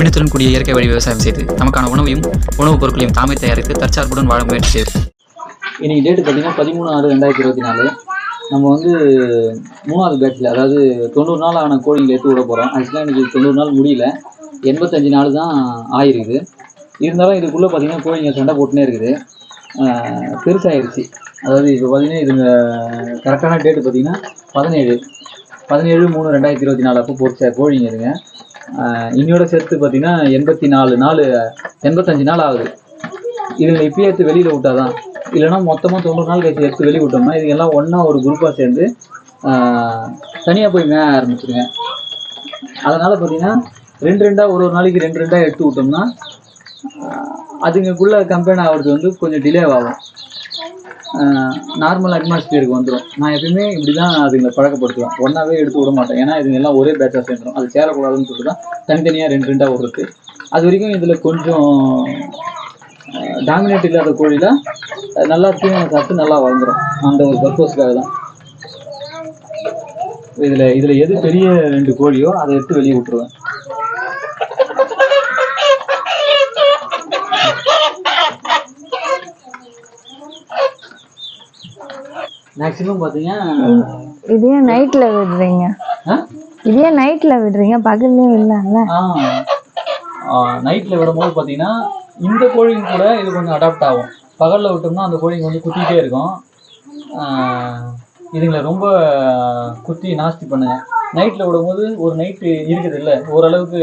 நவீனத்துடன் கூடிய இயற்கை வழி விவசாயம் செய்து நமக்கான உணவையும் உணவுப் பொருட்களையும் தாமே தயாரித்து தற்சார்புடன் வாழ முயற்சி செய்து. இன்னைக்கு டேட்டு பார்த்தீங்கன்னா பதிமூணு ஆறு ரெண்டாயிரத்தி இருபத்தி நாலு. நம்ம வந்து மூணாவது பேட்டில் அதாவது தொண்ணூறு நாள் ஆன கோழிங்களை எடுத்து விட போகிறோம் ஆக்சுவலாக இன்னைக்கு தொண்ணூறு நாள் முடியல. எண்பத்தஞ்சு நாள் தான் ஆயிருக்குது இருந்தாலும் இதுக்குள்ளே பார்த்தீங்கன்னா கோழிங்க சண்டை போட்டுனே இருக்குது. பெருசாகிருச்சு பெருசாயிருச்சு. அதாவது இப்போ பார்த்தீங்கன்னா இதுங்க கரெக்டான டேட்டு பார்த்தீங்கன்னா பதினேழு. பதினேழு மூணு ரெண்டாயிரத்தி இருபத்தி நாலு அப்போ போட்ட கோழிங்க இருங்க இன்னையோட சேர்த்து பார்த்தீங்கன்னா எண்பத்தி நாலு நாள் எண்பத்தஞ்சு நாள் ஆகுது. இதுங்களை இப்பயே எடுத்து வெளியில் விட்டாதான். இல்லைன்னா மொத்தமாக தொண்ணூறு நாள் கழிச்சு எடுத்து வெளியே விட்டோம்னா இதுங்கெல்லாம் ஒன்றா ஒரு குரூப்பாக சேர்ந்து தனியாக போய் மேய ஆரம்பிச்சிருங்க. அதனால் பார்த்தீங்கன்னா ரெண்டு ரெண்டாக ஒரு ஒரு நாளைக்கு ரெண்டு ரெண்டாக எடுத்து விட்டோம்னா அதுங்களுக்குள்ளே கம்பெனி ஆகிறது வந்து கொஞ்சம் டிலே ஆகும். நார்மல் அட்மாஸ்பியருக்கு வந்துடும் நான் எப்பயுமே இப்படி தான் அதுங்களை பழக்கப்படுத்துவேன். ஒன்றாவே எடுத்து விட மாட்டேன். ஏன்னா இதுங்க எல்லாம் ஒரே பேட்சாக சேர்ந்துடும் அது சேரக்கூடாதுன்னு சொல்லிட்டு தான் தனித்தனியாக ரெண்டு ரெண்டாக விடுறது அது வரைக்கும் இதில் கொஞ்சம் டாமினேட் இல்லாத கோழியில் நல்லா தீவனம் சாப்பிட்டு நல்லா வளர்ந்துடும் அந்த ஒரு பர்பஸ்க்காக தான். இதில் இதில் எது பெரிய ரெண்டு கோழியோ அதை எடுத்து வெளியே விட்டுருவேன். மேக்ஸிமம் பார்த்தீங்கன்னா இதே நைட்ல விடுறீங்க? இதே நைட்ல விடுறீங்க பகல்லையும் இல்லைல்ல நைட்டில் விடும்போது பார்த்தீங்கன்னா இந்த கோழிங்க கூட இது கொஞ்சம் அடாப்ட் ஆகும். பகலில் விட்டோம்னா அந்த கோழிங்க வந்து குத்திட்டே இருக்கும். இதுங்களை ரொம்ப குத்தி நாஸ்தி பண்ணுங்க. நைட்டில் விடும்போது ஒரு நைட்டு இருக்குது இல்லை ஓரளவுக்கு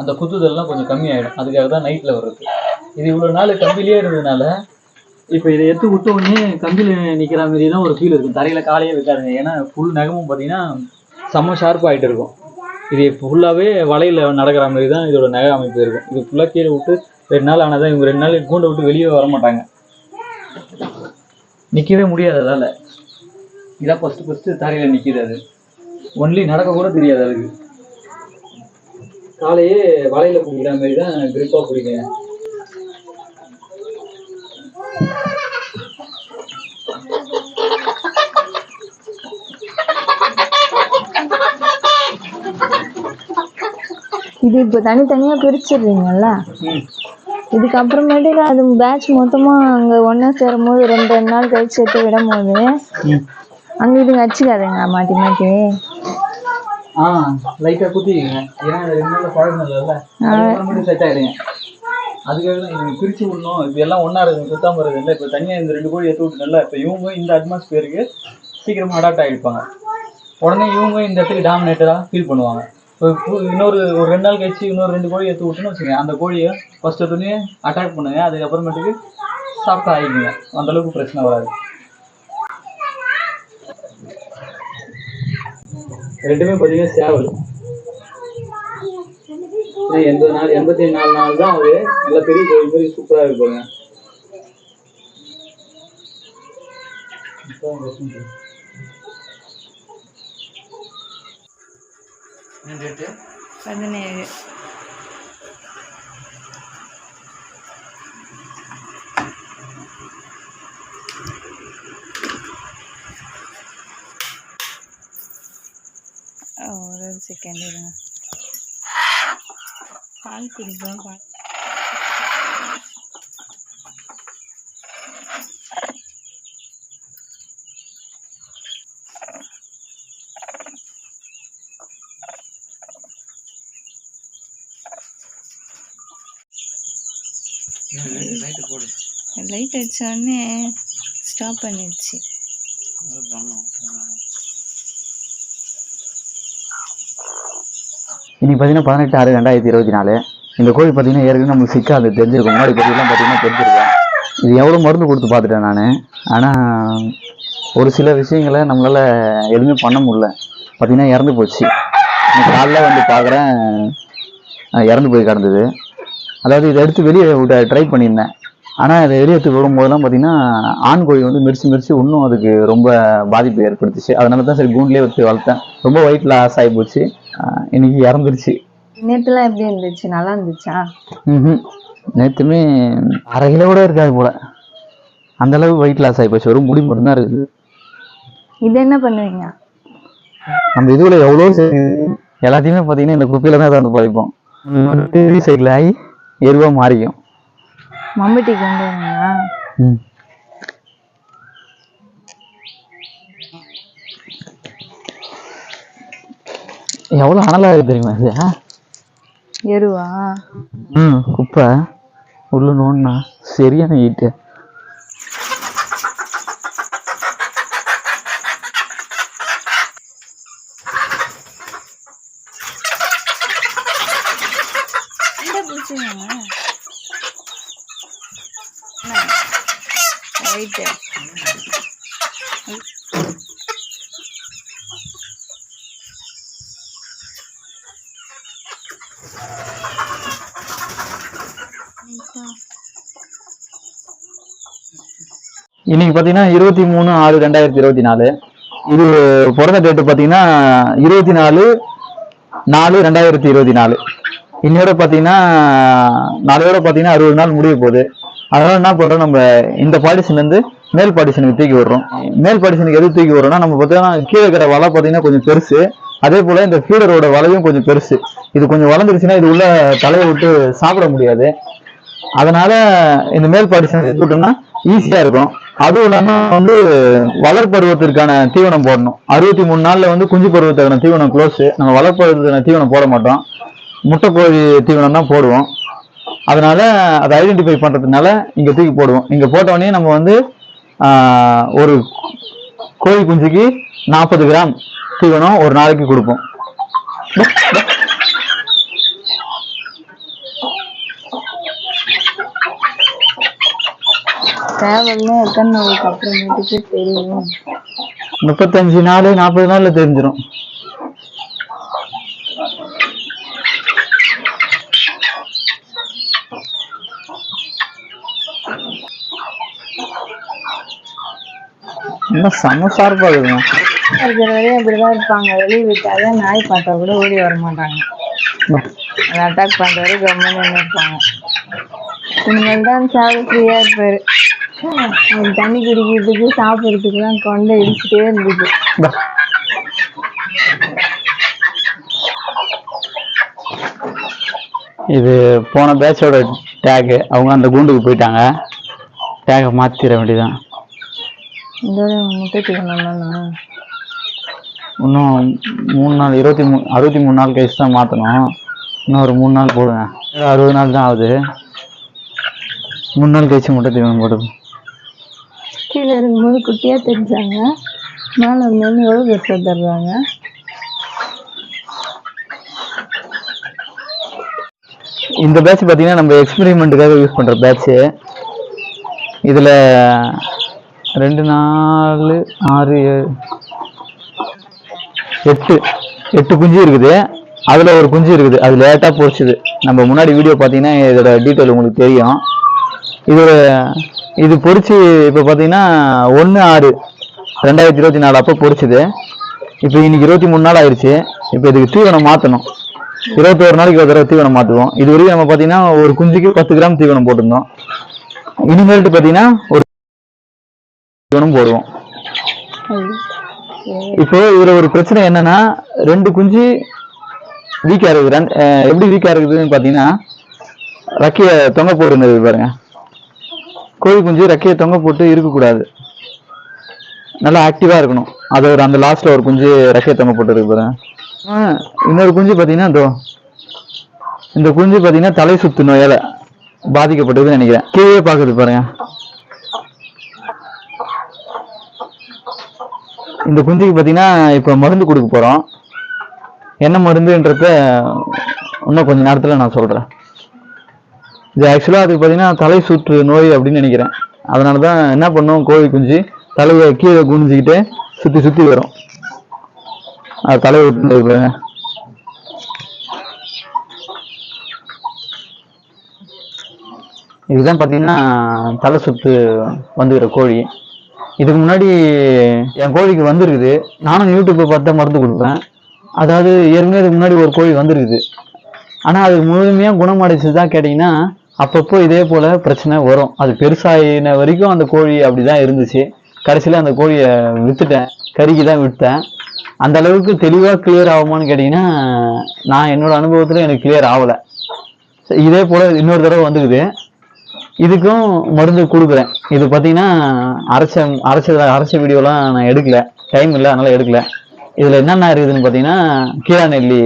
அந்த குத்துதல்லாம் கொஞ்சம் கம்மியாயிடும். அதுக்காக தான் நைட்டில் வர்றது இது இவ்வளோ நாள் கம்பிலே இருந்ததுனால இப்போ இதை எடுத்து விட்ட உடனே கம்பியில் நிற்கிற மாதிரி தான் ஒரு ஃபீல் இருக்கும். தரையில் காலையே வைக்காதுங்க. ஏன்னா ஃபுல் நகமும் பார்த்தீங்கன்னா செம்ம ஷார்ப் ஆகிட்டு இருக்கும். இது ஃபுல்லாகவே வலையில் நடக்கிற மாதிரி தான் இதோட நகை அமைப்பு இருக்கும். இது ஃபுல்லாக கீழே விட்டு ரெண்டு நாள் ஆனதான் இவங்க ரெண்டு நாள் கூண்டை விட்டு வெளியே வர மாட்டாங்க. நிற்கவே முடியாது அதால். இதான் ஃபஸ்ட்டு ஃபஸ்ட்டு தரையில் நிற்கிது அது. ஒன்லி நடக்க கூட தெரியாது அதுக்கு. காலையே வலையில் பிடிக்கிற மாதிரி தான் க்ரிப்பாக பிடிக்குங்க இது இப்போ தனித்தனியா பிரிச்சிடுறீங்கல்ல? இதுக்கப்புறமேட்டுக்கு அது பேட்ச் மொத்தமா அங்க ஒண்ணா சேரும் போது ரெண்டு ரெண்டு நாள் கழிச்சு எடுத்து விடும் போது அங்க இதுங்க அடிச்சுக்காதுங்களா மாட்டி மாட்டி ஆ லைட்டாக குத்திக்கிங்க ஏன்னா ரெண்டு நாள் பழக்கம் இல்லைல்ல. செட் ஆகிடுங்க அதுக்காக தான் இவங்க பிரித்து விடணும். இது எல்லாம் ஒன்றா இருக்குது குத்தாம இருக்குது இல்லை இப்போ தனியாக இந்த ரெண்டு கோழி எடுத்து விட்டுனால இப்போ இவங்க இந்த அட்மாஸ்பியருக்கு சீக்கிரமாக அடாப்ட் ஆகிருப்பாங்க. உடனே இவங்க இந்த இடத்துக்கு டாமினேட்டராக ஃபீல் பண்ணுவாங்க. இப்போ இன்னொரு ஒரு ரெண்டு நாள் கழிச்சு இன்னொரு ரெண்டு கோழி எடுத்து விட்டுன்னு வச்சுக்கோங்க. அந்த கோழியை ஃபஸ்ட் எடுத்தோடனே அட்டாக் பண்ணுங்க. அதுக்கப்புறமேட்டுக்கு சாப்பிட்டா ஆகிக்குங்க அந்தளவுக்கு பிரச்சனை வராது. ரெண்டுமே பார்த்தீங்கன்னா சேவல். எண்பது நாள் எண்பத்தி நாலு நாள் தான் அது. நல்ல பெரிய கோழி மாதிரி சூப்பராக இருப்பாங்க பதினேழு. ஒரு செகண்ட் இருங்க. பால் குடிக்கலாம் பால் லைட் அடிச்ச உடனே ஸ்டாப் பண்ணிடுச்சு. இன்னைக்கு பார்த்தீங்கன்னா பதினெட்டு ஆறு ரெண்டாயிரத்தி இருபத்தி நாலு. இந்த கோழி பார்த்தீங்கன்னா ஏற்கனவே நம்மளுக்கு சிக்காது தெரிஞ்சிருக்கும். முன்னாடி பதிவுலாம் பார்த்தீங்கன்னா தெரிஞ்சிருக்கும். இது எவ்வளோ மருந்து கொடுத்து பார்த்துட்டேன் நான். ஆனால் ஒரு சில விஷயங்களை நம்மளால் எதுவுமே பண்ண முடியல. பார்த்தீங்கன்னா இறந்து போச்சு. இன்னைக்கு காலைல வந்து பார்க்குறேன் இறந்து போய் கிடந்தது. அதாவது இதை எடுத்து வெளியே விட ட்ரை பண்ணியிருந்தேன். ஆனால் இதை வெளியே எடுத்து விடும்போதெல்லாம் பார்த்தீங்கன்னா ஆண் கோழி வந்து மெரிச்சு மெரிச்சு இன்னும் அதுக்கு ரொம்ப பாதிப்பு ஏற்படுத்துச்சு. அதனால தான் சரி கூண்டுலேயே வச்சு வளர்த்தேன். ரொம்ப ஒயிட் லாஸ் ஆகி போச்சு இன்னைக்கு இறந்துருச்சு. நேற்றுலாம் எப்படி இருந்துச்சு? நல்லா இருந்துச்சா? ம் நேற்றுமே அரை கிலோ கூட இருக்காது போல. அந்த அளவு வெயிட் லாஸ் ஆகி போச்சு வெறும் முடி மட்டும்தான் இருக்குது. இது என்ன பண்ணுவீங்க? நம்ம இதுல எவ்வளோ எல்லாத்தையுமே பார்த்தீங்கன்னா இந்த குப்பையில தான் வந்து பதிப்போம் ரீசைக்கிள் ஆகி எருவாக மாறிக்கும். மம்பட்டி கொண்டு வரீங்களா ம். எவ்வளோ அனலாக இருக்கு தெரியுமா இது எருவா? ம் குப்பை உள்ள நோண்டா சரியான ஹீட்டு ரைட்டு இன்னைக்கு பார்த்தீங்கன்னா இருபத்தி மூணு ஆறு ரெண்டாயிரத்தி இருபத்தி நாலு. இது பிறந்த டேட்டு பார்த்தீங்கன்னா இருபத்தி நாலு நாலு ரெண்டாயிரத்தி இருபத்தி நாலு. இன்னையோட பார்த்தீங்கன்னா நாளையோட பார்த்தீங்கன்னா அறுபது நாள் முடிய போகுது. அதனால என்ன பண்ணுறோம் நம்ம இந்த பாடிஷன்லேருந்து மேல் பாடிஷனுக்கு தூக்கி விடுறோம். மேல் பாடிஷனுக்கு எது தூக்கி விடுறோம்னா நம்ம பார்த்தீங்கன்னா கீழே இருக்கிற வலை பார்த்தீங்கன்னா கொஞ்சம் பெருசு. அதே போல் இந்த ஃபீடரோட வலையும் கொஞ்சம் பெருசு. இது கொஞ்சம் வளர்ந்துருச்சுன்னா இது உள்ள தலையை விட்டு சாப்பிட முடியாது. அதனால இந்த மேல் பாடிஷன் விட்டோம்னா ஈஸியா இருக்கும். அதுவும் இல்லாமல் வந்து வளர் பருவத்திற்கான தீவனம் போடணும். அறுபத்தி மூணு நாளில் வந்து குஞ்சு பருவத்துக்கான தீவனம் க்ளோஸு நம்ம வளர்ப்பருவத்துக்கான தீவனம் போட மாட்டோம். முட்டைக்கோழி தீவனம் தான் போடுவோம். அதனால அதை ஐடென்டிஃபை பண்றதுனால இங்க தூக்கி போடுவோம். இங்க போட்ட உடனே நம்ம வந்து ஒரு கோழி குஞ்சுக்கு நாற்பது கிராம் தீவனம் ஒரு நாளைக்கு கொடுப்போம். முப்பத்தஞ்சு நாள் நாற்பது நாள்ல தெரிஞ்சிடும் இன்னும் செம சார்பா இருக்குங்க. இருக்கிற வரையும் அப்படிதான் இருப்பாங்க. வெளியே விட்டாலே நாய் பார்த்தா கூட ஓடி வர மாட்டாங்க. அட்டாக் பண்றவரை கவர்மெண்ட் இருப்பாங்க. இனிமேல் தான் சாப்பிட ஃப்ரீயா இருப்பாரு. தண்ணி குடிக்கிறதுக்கு சாப்பிட்றதுக்குலாம் கொண்டு இடிச்சுட்டே இருந்துச்சு. இது போன பேட்சோட டேகு அவங்க அந்த கூண்டுக்கு போயிட்டாங்க. டேகை மாத்திர வேண்டியதான் இதோட முட்டை தீவனம் தானா இன்னும் மூணு நாள் இருபத்தி மூணு அறுபத்தி மூணு நாள் கழிச்சு தான் மாற்றணும் இன்னும் ஒரு மூணு நாள் போடுங்க அறுபது நாள் தான் ஆகுது. மூணு நாள் கழிச்சு முட்டை தீவனம் போடுது கீழே இருக்கும்போது குட்டியா தெரிஞ்சாங்க. மேலே வந்தோடனே எவ்வளோ பெருசாக தர்றாங்க இந்த பேட்ச் பார்த்தீங்கன்னா நம்ம எக்ஸ்பெரிமெண்ட்டுக்காக யூஸ் பண்ணுற பேட்ச்சு இதில் ரெண்டு நாலு ஆறு ஏழு எட்டு. எட்டு குஞ்சு இருக்குது. அதில் ஒரு குஞ்சு இருக்குது. அது லேட்டாக பொரிச்சுது. நம்ம முன்னாடி வீடியோ பார்த்தீங்கன்னா இதோட டீட்டெயில் உங்களுக்கு தெரியும். இது இது பொறிச்சு இப்போ பார்த்தீங்கன்னா ஒன்று ஆறு ரெண்டாயிரத்தி இருபத்தி நாலு அப்போ பொரிச்சுது. இப்போ இன்னைக்கு இருபத்தி மூணு நாள் ஆயிடுச்சு இப்போ இதுக்கு தீவனம் மாற்றணும் இருபத்தோரு நாளைக்கு ஒரு தடவை தீவனம் மாற்றுவோம் இது வரைக்கும் நம்ம பார்த்தீங்கன்னா ஒரு குஞ்சுக்கு பத்து கிராம் தீவனம் போட்டிருந்தோம். இனிமேல்ட்டு பார்த்தீங்கன்னா ஒரு இவனும் போடுவோம் இப்போ இதுல ஒரு பிரச்சனை என்னன்னா ரெண்டு குஞ்சு வீக்கா இருக்குது. எப்படி வீக்கா இருக்குதுன்னு பாத்தீங்கன்னா ரக்கைய தொங்க போட்டுருந்தது பாருங்க. கோழி குஞ்சு ரக்கையை தொங்க போட்டு இருக்கக்கூடாது. நல்லா ஆக்டிவா இருக்கணும். அது ஒரு அந்த லாஸ்ட்ல ஒரு குஞ்சு ரக்கையை தொங்க போட்டு இருக்கு பாருங்க இன்னொரு குஞ்சு பாத்தீங்கன்னா இதோ இந்த குஞ்சு பாத்தீங்கன்னா தலை சுத்து நோயால பாதிக்கப்பட்டதுன்னு நினைக்கிறேன். கீழே பாக்குறது பாருங்க. இந்த குஞ்சுக்கு பார்த்தீங்கன்னா இப்போ மருந்து கொடுக்க போகிறோம் என்ன மருந்துன்றத இன்னும் கொஞ்ச நேரத்தில் நான் சொல்கிறேன் இது ஆக்சுவலாக அதுக்கு பார்த்தீங்கன்னா தலை சுற்று நோய் அப்படின்னு நினைக்கிறேன். அதனால தான் என்ன பண்ணும் கோழி குஞ்சு தலையை கீழே குனிஞ்சிக்கிட்டு சுற்றி சுற்றி வரும். அது தலையை விட்டு இதுதான் பார்த்தீங்கன்னா தலை சுற்று வந்துகிற கோழி. இதுக்கு முன்னாடி என் கோழிக்கு வந்திருக்குது. நானும் யூடியூப்பை பார்த்து தான் மருந்து கொடுப்பேன். அதாவது ஏற்கனவே இதுக்கு முன்னாடி ஒரு கோழி வந்திருக்குது. ஆனால் அது முழுமையாக குணமடைச்சு தான் கேட்டிங்கன்னா அப்பப்போ இதே போல் பிரச்சனை வரும். அது பெருசாகின வரைக்கும் அந்த கோழி அப்படி தான் இருந்துச்சு. கடைசியில் அந்த கோழியை விற்றுட்டேன் கறிக்கு தான் விட்டேன் அந்த அளவுக்கு தெளிவாக கிளியர் ஆகுமான்னு கேட்டிங்கன்னா நான் என்னோடய அனுபவத்தில் எனக்கு கிளியர் ஆகலை. இதே போல் இன்னொரு தடவை வந்துக்குது இதுக்கும் மருந்து கொடுக்குறேன். இது பார்த்தீங்கன்னா அரைச்ச அரைச்ச அரைச்ச வீடியோலாம் நான் எடுக்கல. டைம் இல்லை அதனால் எடுக்கல. இதில் என்னென்ன இருக்குதுன்னு பார்த்தீங்கன்னா கீழா நெல்லி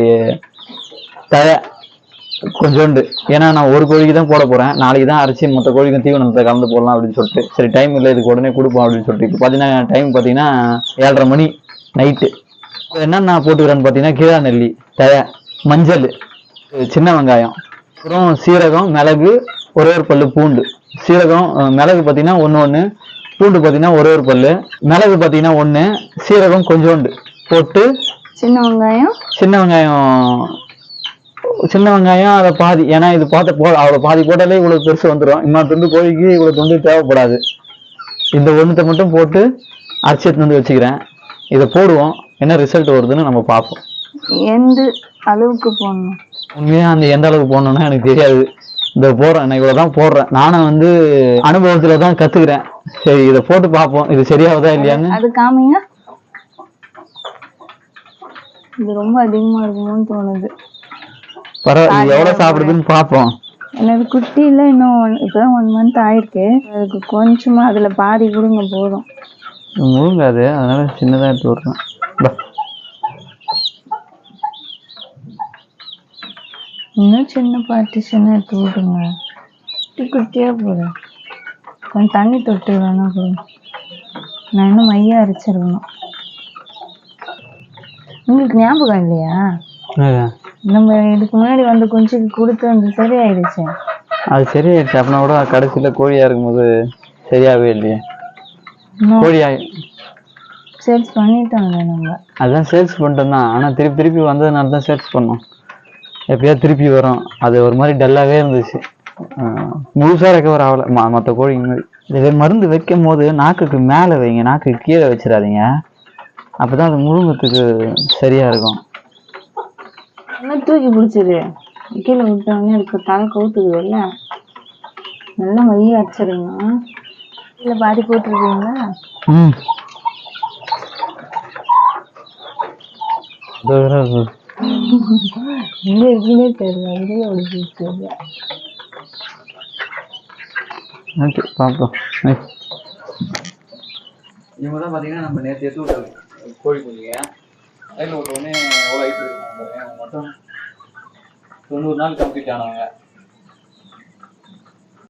தழை கொஞ்சோண்டு. ஏன்னா நான் ஒரு கோழிக்கு தான் போட போகிறேன் நாளைக்கு தான் அரைச்சி மொத்த கோழிக்கும் தீவனத்தை கலந்து போடலாம் அப்படின்னு சொல்லிட்டு. சரி டைம் இல்லை இதுக்கு உடனே கொடுப்போம் அப்படின்னு சொல்லிட்டு. இப்போ பார்த்தீங்கன்னா டைம் பார்த்தீங்கன்னா ஏழரை மணி நைட்டு என்னென்ன போட்டுக்கிறேன்னு பார்த்தீங்கன்னா கீழா நெல்லி தழை மஞ்சள் சின்ன வெங்காயம் அப்புறம் சீரகம் மிளகு ஒரே ஒரு பல்லு பூண்டு. சீரகம் மிளகு பார்த்தீங்கன்னா ஒன்று ஒன்று பூண்டு பார்த்தீங்கன்னா ஒரே ஒரு பல்லு. மிளகு பார்த்தீங்கன்னா ஒன்று சீரகம் கொஞ்சோண்டு போட்டு சின்ன வெங்காயம்? சின்ன வெங்காயம் சின்ன வெங்காயம் அதை பாதி ஏன்னா இது பார்த்து போ அவ்வளோ பாதி போட்டாலே இவ்வளோ பெருசு வந்துடும் இன்னொரு துண்டு கோழிக்கு இவ்வளோ துண்டு தேவைப்படாது. இந்த ஒன்றுத்தை மட்டும் போட்டு அரைச்சி எடுத்துட்டு வந்து வச்சுக்கிறேன். இதை போடுவோம். என்ன ரிசல்ட் வருதுன்னு நம்ம பார்ப்போம். எந்த அளவுக்கு போடணும்? உண்மையா அந்த எந்த அளவுக்கு போடணும்னா எனக்கு தெரியாது. இந்த போடுறேன். நான் இவ்வளோ தான் போடுறேன். நானும் வந்து அனுபவத்தில் தான் கற்றுக்கிறேன் சரி இதை போட்டு பார்ப்போம். இது சரியாகுதா இல்லையான்னு. அது காமிங்க. இது ரொம்ப அதிகமா இருக்குமோன்னு தோணுது. பரவாயில்ல இது எவ்வளோ சாப்பிடுதுன்னு பார்ப்போம். எனது குட்டியில இன்னும் இப்பதான் ஒன் மந்த் ஆயிருக்கு. அதுக்கு கொஞ்சமா அதுல பாதி கொடுங்க போதும். முழுங்காது. அதனால சின்னதாக எடுத்து விட்றேன். இன்னும் சின்ன பார்ட்டிஷன் எடுத்து விடுங்க குட்டி குட்டியா போதும் கொஞ்சம் தண்ணி தொட்டு வேணா கொடுங்க நான் இன்னும் மையா அரைச்சிருக்கணும். உங்களுக்கு ஞாபகம் இல்லையா? நம்ம இதுக்கு முன்னாடி வந்து குஞ்சுக்கு கொடுத்து அந்த சரியாயிடுச்சு. அது சரியாயிடுச்சு. அப்படின்னா கூட கடைசியில் கோழியாக இருக்கும்போது சரியாகவே இல்லையே. இன்னும் கோழியா சேல்ஸ் பண்ணிட்டாங்க நம்ம. அதான் சேல்ஸ் பண்ணிட்டோம் தான். ஆனால் திருப்பி திருப்பி வந்ததுனால தான் சேல்ஸ் பண்ணோம். எப்பயாவது திருப்பி வரும். அது ஒரு மாதிரி டல்லாகவே இருந்துச்சு. முழுசாக ரெக்கவர் ஆகலை. ம மற்ற கோழிங்க மாதிரி இது மருந்து வைக்கும் போது நாக்குக்கு மேலே வைங்க. நாக்குக்கு கீழே வச்சிடாதீங்க. அப்போ தான் அது முழுங்கத்துக்கு சரியாக இருக்கும். நல்லா தூக்கி பிடிச்சிரு. கீழே விட்டோடனே அதுக்கு தலை கவுத்துக்குதுல்ல. நல்லா மைய அரைச்சிருங்க கீழே பாதி போட்டுருக்கீங்களா? ம். இருக்கு. எங்க இருக்குன்னே தெரியல. அதுலயே ஒரு தெரியல ஓகே பார்ப்போம். இவங்க தான் பார்த்தீங்கன்னா நம்ம நேற்று எடுத்து விட்ட கோழி குஞ்சுங்க. அதில் விட்ட உடனே எவ்வளோ ஹைட் இருக்கும் மட்டும் தொண்ணூறு நாள் கம்ப்ளீட் ஆனவங்க.